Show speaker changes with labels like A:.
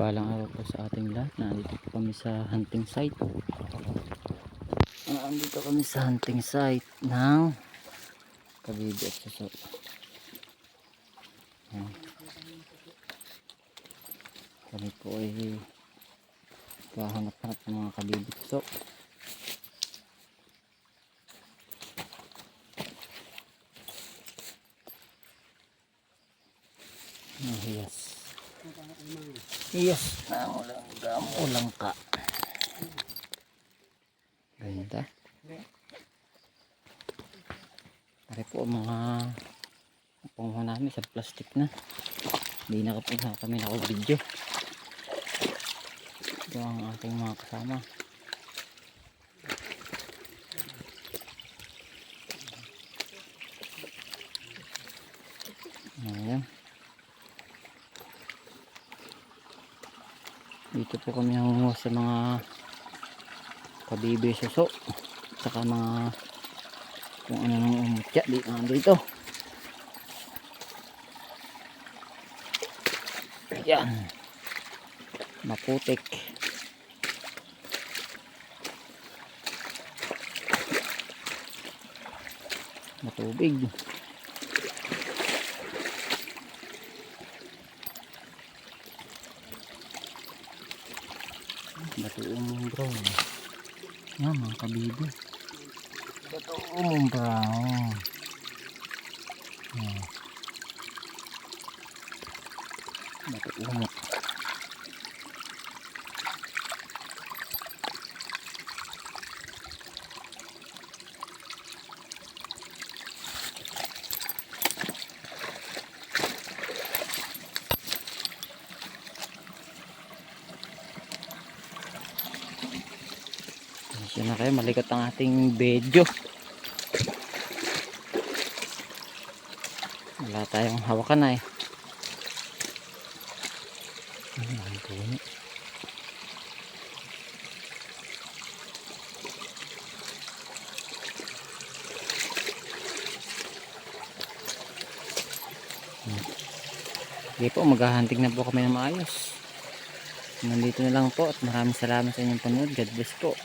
A: Palang araw po sa ating lahat. Nandito po kami sa hunting site. Nandito kami sa hunting site ng Kabibi at Suso. Kami po ay kahanap-hanap ng mga at Suso. Oh, yes. Yes, naulang ulang ka. Ganda. Pare po mga panguha namin sa plastic na. Hindi nakapunta kami na video. Ito ang ating mga kasama. Ayan. Dito po kami nangunguha sa mga kabibi suso saka mga kung ano nang umutya di dito. Yan maputik. Matubig Batuong brown. Yan mga kabibi. Batuong brown. Yan. Batuong. Pasensya na kayo, malikat ang ating video. Wala tayong hawakan na eh. Ano ang? Hmm. Sige po, maghahanting na po kami ng maayos. Nandito na lang po at maraming salamat sa inyong panood. God bless po.